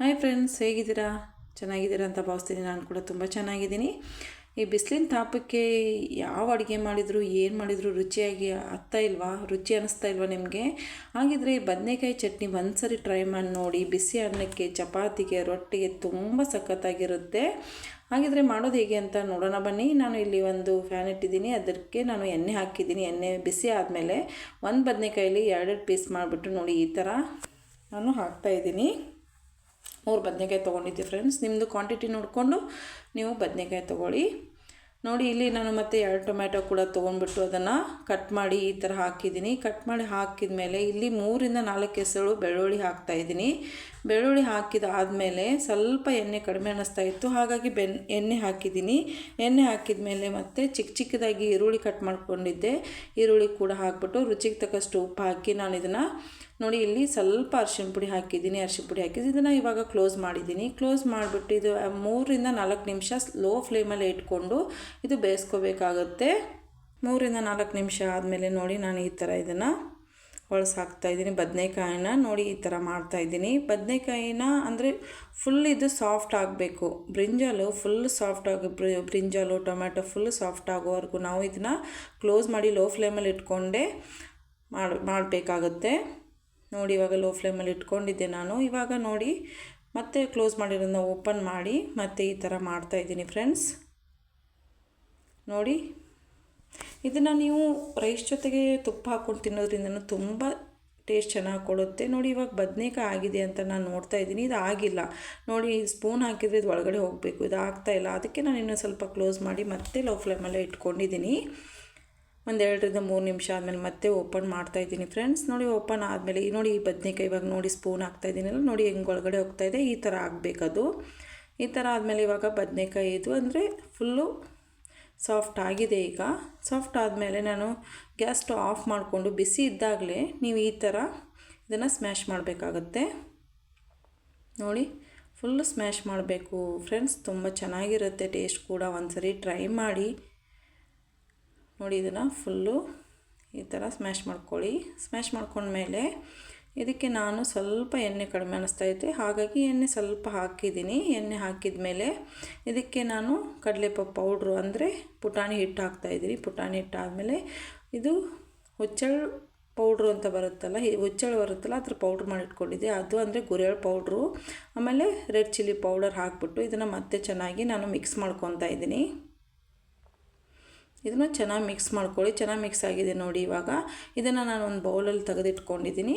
Hi friends ಹೇಗಿದ್ದೀರಾ? ಚೆನ್ನಾಗಿದ್ದೀರಾ ಅಂತ ಭಾವಿಸ್ತೀನಿ. ನಾನು ಕೂಡ ತುಂಬ ಚೆನ್ನಾಗಿದ್ದೀನಿ. ಈ ಬಿಸಿಲಿನ ತಾಪಕ್ಕೆ ಯಾವ ಅಡುಗೆ ಮಾಡಿದರೂ, ಏನು ಮಾಡಿದರೂ ರುಚಿಯಾಗಿ ಆಗ್ತಾ ಇಲ್ವಾ? ರುಚಿ ಅನ್ನಿಸ್ತಾ ಇಲ್ವಾ ನಿಮಗೆ? ಹಾಗಿದ್ರೆ ಬದನೆಕಾಯಿ ಚಟ್ನಿ ಒಂದು ಸರಿ ಟ್ರೈ ಮಾಡಿ ನೋಡಿ. ಬಿಸಿ ಅನ್ನಕ್ಕೆ, ಚಪಾತಿಗೆ, ರೊಟ್ಟಿಗೆ ತುಂಬ ಸಖತ್ತಾಗಿರುತ್ತೆ. ಹಾಗಿದ್ರೆ ಮಾಡೋದು ಹೇಗೆ ಅಂತ ನೋಡೋಣ ಬನ್ನಿ. ನಾನು ಇಲ್ಲಿ ಒಂದು ಫ್ಯಾನ್ ಇಟ್ಟಿದ್ದೀನಿ. ಅದಕ್ಕೆ ನಾನು ಎಣ್ಣೆ ಹಾಕಿದ್ದೀನಿ. ಎಣ್ಣೆ ಬಿಸಿ ಆದಮೇಲೆ ಒಂದು ಬದನೆಕಾಯಲ್ಲಿ ಎರಡೆರಡು ಪೀಸ್ ಮಾಡಿಬಿಟ್ಟು ನೋಡಿ ಈ ಥರ ನಾನು ಹಾಕ್ತಾಯಿದ್ದೀನಿ ಮೂರು ಬದನೆಕಾಯಿ ತೊಗೊಂಡಿದ್ದೆ ಫ್ರೆಂಡ್ಸ್ ನಿಮ್ಮದು ಕ್ವಾಂಟಿಟಿ ನೋಡಿಕೊಂಡು ನೀವು ಬದನೆಕಾಯಿ ತೊಗೊಳ್ಳಿ. ನೋಡಿ, ಇಲ್ಲಿ ನಾನು ಮತ್ತೆ ಎರಡು ಟೊಮ್ಯಾಟೊ ಕೂಡ ತೊಗೊಂಡ್ಬಿಟ್ಟು ಅದನ್ನು ಕಟ್ ಮಾಡಿ ಈ ಥರ ಹಾಕಿದ್ದೀನಿ. ಕಟ್ ಮಾಡಿ ಹಾಕಿದ ಮೇಲೆ ಇಲ್ಲಿ ಮೂರಿಂದ ನಾಲ್ಕು ಎಸಳು ಬೆಳ್ಳುಳ್ಳಿ ಹಾಕ್ತಾಯಿದ್ದೀನಿ ಬೆಳ್ಳುಳ್ಳಿ ಹಾಕಿದ ಆದಮೇಲೆ ಸ್ವಲ್ಪ ಎಣ್ಣೆ ಕಡಿಮೆ ಅನ್ನಿಸ್ತಾ ಇತ್ತು. ಹಾಗಾಗಿ ಬೆನ್, ಎಣ್ಣೆ ಹಾಕಿದ್ದೀನಿ. ಎಣ್ಣೆ ಹಾಕಿದ ಮೇಲೆ ಮತ್ತೆ ಚಿಕ್ಕ ಚಿಕ್ಕದಾಗಿ ಈರುಳ್ಳಿ ಕಟ್ ಮಾಡ್ಕೊಂಡಿದ್ದೆ. ಈರುಳ್ಳಿ ಕೂಡ ಹಾಕ್ಬಿಟ್ಟು ರುಚಿಗೆ ತಕ್ಕಷ್ಟು ಉಪ್ಪು ಹಾಕಿ ನಾನು ಇದನ್ನು ನೋಡಿ, ಇಲ್ಲಿ ಸ್ವಲ್ಪ ಅರ್ಶಿನ ಪುಡಿ ಹಾಕಿದ್ದೀನಿ, ಅರ್ಶಿನ ಪುಡಿ ಹಾಕಿದ್ದು ಇದನ್ನು ಇವಾಗ ಕ್ಲೋಸ್ ಮಾಡಿದ್ದೀನಿ. ಕ್ಲೋಸ್ ಮಾಡಿಬಿಟ್ಟು ಇದು ಮೂರರಿಂದ ನಾಲ್ಕು ನಿಮಿಷ ಲೋ ಫ್ಲೇಮಲ್ಲಿ ಇಟ್ಕೊಂಡು ಇದು ಬೇಯಿಸ್ಕೋಬೇಕಾಗತ್ತೆ. ಮೂರಿಂದ ನಾಲ್ಕು ನಿಮಿಷ ಆದಮೇಲೆ ನೋಡಿ, ನಾನು ಈ ಥರ ಇದನ್ನು ಹಾಕ್ತಾಯಿದ್ದೀನಿ ಬದನೆಕಾಯಿನ ನೋಡಿ, ಈ ಥರ ಮಾಡ್ತಾಯಿದ್ದೀನಿ ಬದನೆಕಾಯಿನ ಅಂದರೆ ಫುಲ್ ಇದು ಸಾಫ್ಟ್ ಆಗಬೇಕು. ಬ್ರಿಂಜಾಲು ಫುಲ್ ಸಾಫ್ಟ್ ಆಗಿ ಬ್ರಿಂಜಾಲು ಟೊಮ್ಯಾಟೊ ಫುಲ್ ಸಾಫ್ಟ್ ಆಗೋವರೆಗೂ ನಾವು ಇದನ್ನು ಕ್ಲೋಸ್ ಮಾಡಿ ಲೋ ಫ್ಲೇಮಲ್ಲಿ ಇಟ್ಕೊಂಡೇ ಮಾಡಿ, ಮಾಡಬೇಕಾಗುತ್ತೆ. ನೋಡಿ ಇವಾಗ ಲೋ ಫ್ಲೇಮಲ್ಲಿ ಇಟ್ಕೊಂಡಿದ್ದೆ ನಾನು. ಇವಾಗ ನೋಡಿ ಮತ್ತೆ ಕ್ಲೋಸ್ ಮಾಡಿರೋದನ್ನ ಓಪನ್ ಮಾಡಿ ಮತ್ತೆ ಈ ಥರ ಮಾಡ್ತಾಯಿದ್ದೀನಿ ಫ್ರೆಂಡ್ಸ್ ನೋಡಿ ಇದನ್ನು ನೀವು ರೈಸ್ ಜೊತೆಗೆ ತುಪ್ಪ ಹಾಕ್ಕೊಂಡು ತಿನ್ನೋದ್ರಿಂದ ತುಂಬ ಟೇಸ್ಟ್ ಚೆನ್ನಾಗಿ ಕೊಡುತ್ತೆ. ನೋಡಿ ಇವಾಗ ಬದನೇಕಾಯಿ ಆಗಿದೆ ಅಂತ ನಾನು ನೋಡ್ತಾ ಇದ್ದೀನಿ. ಇದು ಆಗಿಲ್ಲ. ನೋಡಿ ಸ್ಪೂನ್ ಹಾಕಿದರೆ ಇದು ಒಳಗಡೆ ಹೋಗಬೇಕು. ಇದು ಆಗ್ತಾಯಿಲ್ಲ ಅದಕ್ಕೆ ನಾನು ಇನ್ನೂ ಸ್ವಲ್ಪ ಕ್ಲೋಸ್ ಮಾಡಿ ಮತ್ತೆ ಲೋ ಫ್ಲೇಮಲ್ಲೇ ಇಟ್ಕೊಂಡಿದ್ದೀನಿ. ಒಂದು ಎರಡರಿಂದ ಮೂರು ನಿಮಿಷ ಆದಮೇಲೆ ಮತ್ತೆ ಓಪನ್ ಮಾಡ್ತಾ ಇದ್ದೀನಿ ಫ್ರೆಂಡ್ಸ್ ನೋಡಿ ಓಪನ್ ಆದಮೇಲೆ, ನೋಡಿ ಈ ಬದನೇಕಾಯಿ ಇವಾಗ ನೋಡಿ ಸ್ಪೂನ್ ಹಾಕ್ತಾಯಿದ್ದೀನಲ್ಲ ನೋಡಿ ಹೆಂಗೆ ಒಳಗಡೆ ಹೋಗ್ತಾ ಇದೆ, ಈ ಥರ ಆಗಬೇಕದು. ಈ ಥರ ಆದಮೇಲೆ ಇವಾಗ ಬದನೇಕಾಯಿ ಇದು ಅಂದರೆ ಫುಲ್ಲು ಸಾಫ್ಟ್ ಆಗಿದೆ ಈಗ. ಸಾಫ್ಟ್ ಆದಮೇಲೆ ನಾನು ಗ್ಯಾಸ್ ಸ್ಟವ್ ಆಫ್ ಮಾಡಿಕೊಂಡು ಬಿಸಿ ಇದ್ದಾಗಲೇ ನೀವು ಈ ಥರ ಇದನ್ನು ಸ್ಮ್ಯಾಶ್ ಮಾಡಬೇಕಾಗತ್ತೆ. ನೋಡಿ ಫುಲ್ಲು ಸ್ಮ್ಯಾಶ್ ಮಾಡಬೇಕು. ಫ್ರೆಂಡ್ಸ್ ತುಂಬ ಚೆನ್ನಾಗಿರುತ್ತೆ ಟೇಸ್ಟ್ ಕೂಡ ಒಂದು ಸರಿ ಟ್ರೈ ಮಾಡಿ. ನೋಡಿ ಇದನ್ನು ಫುಲ್ಲು ಈ ಥರ ಸ್ಮ್ಯಾಶ್ ಮಾಡ್ಕೊಳ್ಳಿ. ಸ್ಮ್ಯಾಶ್ ಮಾಡ್ಕೊಂಡ್ಮೇಲೆ ಇದಕ್ಕೆ ನಾನು ಸ್ವಲ್ಪ ಎಣ್ಣೆ ಕಡಿಮೆ ಅನ್ನಿಸ್ತೈತೆ ಹಾಗಾಗಿ ಎಣ್ಣೆ ಸ್ವಲ್ಪ ಹಾಕಿದ್ದೀನಿ. ಎಣ್ಣೆ ಹಾಕಿದ ಮೇಲೆ ಇದಕ್ಕೆ ನಾನು ಕಡಲೆಪಪ್ಪು ಪೌಡ್ರು ಅಂದರೆ ಪುಟಾಣಿ ಹಿಟ್ಟು ಹಾಕ್ತಾಯಿದ್ದೀನಿ ಪುಟಾಣಿ ಹಿಟ್ಟು ಆದಮೇಲೆ ಇದು ಹುಚ್ಚಳು ಪೌಡ್ರು ಅಂತ ಬರುತ್ತಲ್ಲ ಹುಚ್ಚಳು ಬರುತ್ತಲ್ಲ, ಅದ್ರ ಪೌಡ್ರ್ ಮಾಡಿಟ್ಕೊಂಡಿದ್ದೆ ಅದು ಅಂದರೆ ಗುರೆಳ್ ಪೌಡ್ರು. ಆಮೇಲೆ ರೆಡ್ ಚಿಲ್ಲಿ ಪೌಡರ್ ಹಾಕ್ಬಿಟ್ಟು ಇದನ್ನು ಮತ್ತೆ ಚೆನ್ನಾಗಿ ನಾನು ಮಿಕ್ಸ್ ಮಾಡ್ಕೊತಾ ಇದ್ದೀನಿ. ಇದನ್ನು ಚೆನ್ನಾಗಿ ಮಿಕ್ಸ್ ಮಾಡ್ಕೊಳ್ಳಿ. ಚೆನ್ನಾಗಿ ಮಿಕ್ಸ್ ಆಗಿದೆ ನೋಡಿ ಇವಾಗ. ಇದನ್ನು ನಾನು ಒಂದು ಬೌಲಲ್ಲಿ ತೆಗೆದಿಟ್ಕೊಂಡಿದ್ದೀನಿ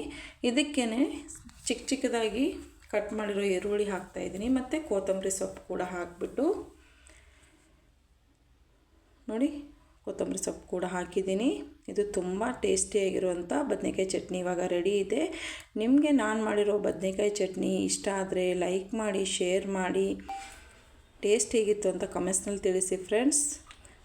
ಇದಕ್ಕೇ ಚಿಕ್ಕ ಚಿಕ್ಕದಾಗಿ ಕಟ್ ಮಾಡಿರೋ ಈರುಳ್ಳಿ ಹಾಕ್ತಾಯಿದ್ದೀನಿ ಮತ್ತು ಕೊತ್ತಂಬರಿ ಸೊಪ್ಪು ಕೂಡ ಹಾಕಿಬಿಟ್ಟು ನೋಡಿ, ಕೊತ್ತಂಬರಿ ಸೊಪ್ಪು ಕೂಡ ಹಾಕಿದ್ದೀನಿ ಇದು ತುಂಬ ಟೇಸ್ಟಿಯಾಗಿರುವಂಥ ಬದನೆಕಾಯಿ ಚಟ್ನಿ ಇವಾಗ ರೆಡಿ ಇದೆ. ನಿಮಗೆ ನಾನು ಮಾಡಿರೋ ಬದನೆಕಾಯಿ ಚಟ್ನಿ ಇಷ್ಟ ಆದರೆ ಲೈಕ್ ಮಾಡಿ ಶೇರ್ ಮಾಡಿ. ಟೇಸ್ಟ್ ಹೇಗಿತ್ತು ಅಂತ ಕಮೆಂಟ್ಸ್ನಲ್ಲಿ ತಿಳಿಸಿ friends